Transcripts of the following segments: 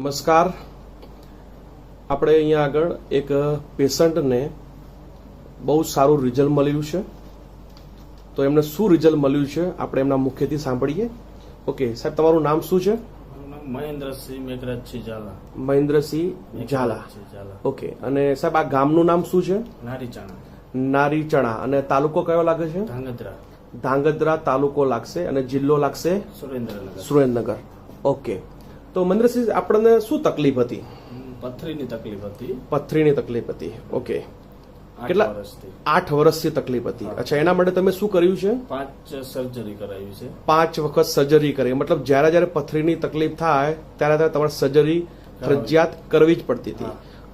નમસ્કાર. આપણે અહીંયા આગળ એક પેશન્ટને બહુ સારું રિઝલ્ટ મળ્યું છે. તો એમને શું રિઝલ્ટ મળ્યું છે આપણે એમના મુખ્યથી સાંભળીએ. ઓકે સાહેબ તમારું નામ શું છે? મહેન્દ્રસિંહ મેઘરાજસિંહ ઝાલા. મહેન્દ્રસિંહ ઝાલા. ઝાલા. ઓકે અને સાહેબ આ ગામનું નામ શું છે? નારીચાણા. નારી ચણા અને તાલુકો કયો લાગે છે? ધાંગધ્રા. ધાંગધ્રા તાલુકો લાગશે. અને જિલ્લો લાગશે? સુરેન્દ્રનગર. સુરેન્દ્રનગર. ઓકે તો મહેન્દ્રસિંહ આપણને શું તકલીફ હતી? પથરીની તકલીફ હતી. પથરીની તકલીફ હતી. ઓકે. કેટલા? આઠ વર્ષથી તકલીફ હતી. અચ્છા એના માટે તમે શું કર્યું છે? પાંચ સર્જરી કરાવી છે. પાંચ વખત સર્જરી કરી. મતલબ જ્યારે જ્યારે પથરીની તકલીફ થાય ત્યારે ત્યારે તમારે સર્જરી ફરજિયાત કરવી જ પડતી હતી.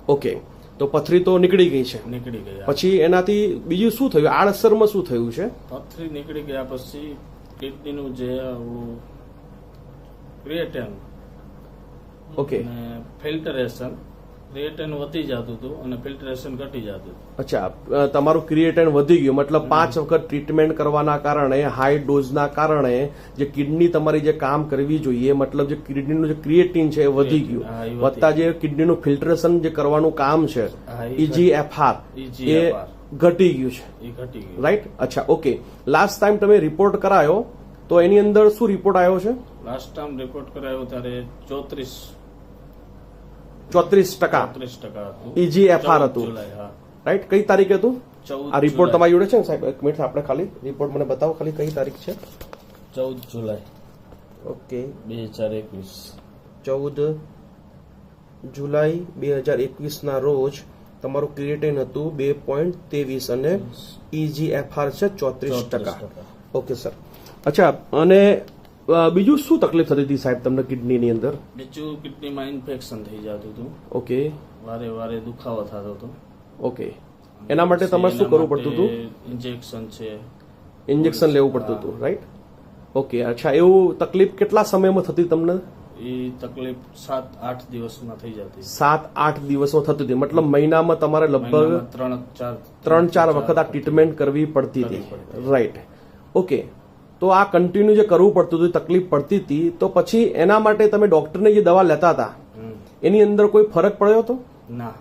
ઓકે. તો પથરી તો નીકળી ગઈ છે. નીકળી ગઈ પછી એનાથી બીજું શું થયું? આડઅસરમાં શું થયું છે? પથરી નીકળી ગયા પછી કિડનીનું જે ક્રિએટેન ઓકે અને ફિલ્ટરેશન ક્રિએટેન વધી જતું હતું અને ફિલ્ટરેશન ઘટી જતું અચ્છા તમારું ક્રિએટન વધી ગયું મતલબ પાંચ વખત ટ્રીટમેન્ટ કરવાના કારણે હાઈ ડોઝના કારણે જે કિડની તમારી જે કામ કરવી જોઈએ મતલબ જે કિડનીનું જે ક્રિએટિન છે એ વધી ગયું. વત્તા જે કિડનીનું ફિલ્ટરેશન જે કરવાનું કામ છે ઇજીએફઆર એ ઈજીએફઆર એ. ઘટી ગયું છે. ઘટી ગયું. રાઈટ અચ્છા ઓકે લાસ્ટ ટાઈમ તમે રિપોર્ટ કરાયો તો એની અંદર શું રિપોર્ટ આવ્યો છે? લાસ્ટ ટાઈમ રિપોર્ટ કરાયો ત્યારે ચોત્રીસ ચોત્રીસ ટકા. ચોત્રીસ ટકા હતું. EGFR હતું. રાઈટ કઈ તારીખે હતું? આ રિપોર્ટ તમારી જોડે છે ને સાહેબ? એક મિનિટ આપણે ખાલી રિપોર્ટ મને બતાવો ખાલી કઈ તારીખ છે. ચૌદ જુલાઈ. ઓકે બે હજાર એકવીસ. ચૌદ જુલાઈ બે હજાર એકવીસના રોજ તમારું ક્રિએટિન હતું બે પોઈન્ટ ત્રેવીસ અને ઇજીએફઆર છે ચોત્રીસ ટકા. ઓકે સર અચ્છા અને બીજું શું તકલીફ થતી હતી સાહેબ તમને કિડનીની અંદર? બીજું કિડનીમાં ઇન્ફેક્શન થઈ જતું હતું. ઓકે. વારે વારે દુખાવો થતો હતો. ઓકે. એના માટે તમારે શું કરવું પડતું હતું? ઇન્જેક્શન છે. ઇન્જેક્શન લેવું પડતું હતું રાઈટ ઓકે અચ્છા એવું તકલીફ કેટલા સમયમાં થતી તમને? એ તકલીફ સાત આઠ દિવસમાં થઈ જતી. સાત આઠ દિવસમાં થતી હતી. મતલબ મહિનામાં તમારે લગભગ ત્રણ ચાર ત્રણ ચાર વખત આ ટ્રીટમેન્ટ કરવી પડતી હતી. Right okay. તો આ કન્ટિન્યુ જે કરવું પડતું હતું તકલીફ પડતી હતી તો પછી એના માટે તમે ડોક્ટરની જે દવા લેતા હતા એની અંદર કોઈ ફરક પડ્યો હતો? ના.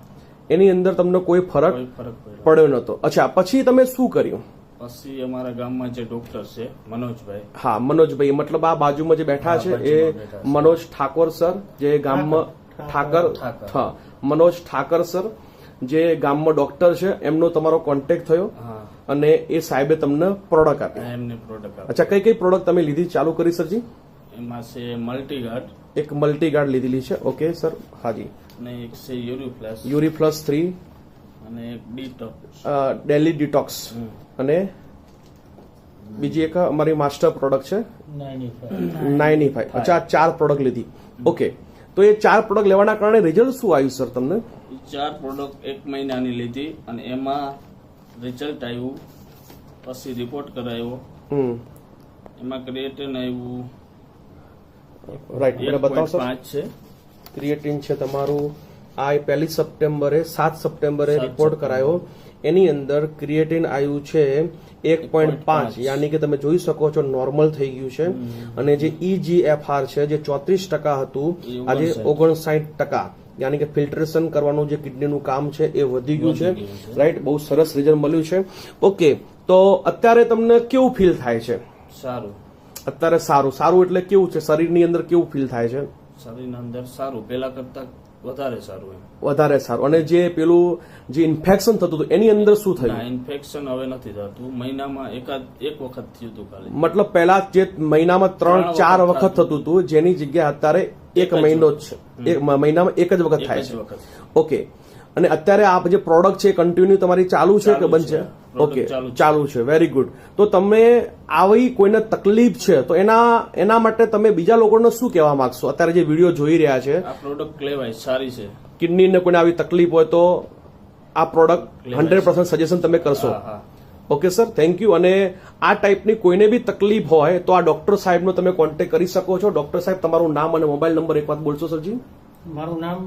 એની અંદર તમને કોઈ ફરક પડ્યો નહોતો. નતો અચ્છા પછી તમે શું કર્યું? પછી અમારા ગામમાં જે ડોક્ટર છે મનોજભાઈ. હા મનોજભાઈ મતલબ આ બાજુમાં જે બેઠા છે એ. મનોજ ઠાકોર સર જે ગામમાં ઠાકર. હા મનોજ ઠાકર સર જે ગામમાં ડોક્ટર છે એમનો તમારો કોન્ટેક્ટ થયો. હા. અને એ સાહેબે તમને પ્રોડક્ટ આપી. એમને પ્રોડક્ટ અચ્છા કઈ કઈ પ્રોડક્ટ તમે લીધી ચાલુ કરી સરજી? એમાં છે મલ્ટીગાર્ડ એક મલ્ટીગાર્ડ લીધેલી છે. ઓકે સર હાજી. અને એક છે યુરી પ્લસ યુરી પ્લસ થ્રી અને એક ડિટોક્સ ડેલી ડિટોક્સ અને બીજી એક અમારી માસ્ટર પ્રોડક્ટ છે? નાઇની ફાઈવ અચ્છા ચાર પ્રોડક્ટ લીધી. ઓકે તો એ ચાર પ્રોડક્ટ લેવાના કારણે રિઝલ્ટ શું આવ્યું સર તમને? ચાર પ્રોડક્ટ એક મહિનાની લીધી અને એમાં રિઝલ્ટ આવ્યું પછી રિપોર્ટ કરાયો. હમ. એમાં ક્રિએટિન આવ્યું. રાઈટ મને એક બતાવો પોઈન્ટ સર પાંચ છે. ક્રિએટિન છે તમારું. આ પહેલી સપ્ટેમ્બરે સાત સપ્ટેમ્બરે રિપોર્ટ કરાયો. એની અંદર ક્રિએટિન આવ્યું છે એક પોઈન્ટ પાંચ. યાની કે તમે જોઈ શકો છો નોર્મલ થઈ ગયું છે. અને જે E ઈજીએફઆર છે જે ચોત્રીસ ટકા હતું આજે 59 ઓગણસાઠ ટકા. યાની કે ફિલ્ટરેશન કરવાનું જે કિડનીનું કામ છે એ વધી ગયું છે. રાઈટ બહુ સરસ રિઝલ્ટ મળ્યું છે. ઓકે તો અત્યારે તમને કેવું ફીલ થાય છે? સારું. અત્યારે સારું. સારું એટલે કેવું છે? શરીરની અંદર કેવું ફીલ થાય છે? શરીરના અંદર સારું. પેલા કરતા વધારે સારું એમ. વધારે સારું. અને જે પેલું જે ઇન્ફેક્શન થતું હતું એની અંદર શું થયું? ઇન્ફેક્શન હવે નથી થતું. મહિનામાં એકાદ એક વખત થયું હતું ખાલી મતલબ પહેલા જે મહિનામાં ત્રણ ચાર વખત વખત થતું. હતું જેની જગ્યાએ અત્યારે એક મહિનો જ છે. એક મહિનામાં એક જ વખત થાય છે. ઓકે. અને અત્યારે આ જે પ્રોડક્ટ છે કન્ટિન્યુ તમારી ચાલુ છે કે બંધ છે. ઓકે. ચાલુ છે. વેરી ગુડ તો તમે આવી કોઈને તકલીફ છે તો એના એના માટે તમે બીજા લોકોને શું કહેવા માંગશો? અત્યારે જે વીડિયો જોઈ રહ્યા છે આ પ્રોડક્ટ લેવાય સારી છે. કિડનીને કોઈને આવી તકલીફ હોય તો આ પ્રોડક્ટ હંડ્રેડ પર્સન્ટ સજેશન તમે કરશો. ઓકે સર થેન્ક યુ અને આ ટાઈપની કોઈને બી તકલીફ હોય તો આ ડોક્ટર સાહેબનો તમે કોન્ટેક્ટ કરી શકો છો. ડોક્ટર સાહેબ તમારું નામ અને મોબાઈલ નંબર એક વાત બોલશો સરજી? મારું નામ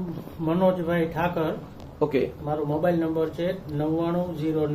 મનોજભાઈ ઠાકર. ઓકે મારો મોબાઈલ નંબર છે નવ્વાણું જીરો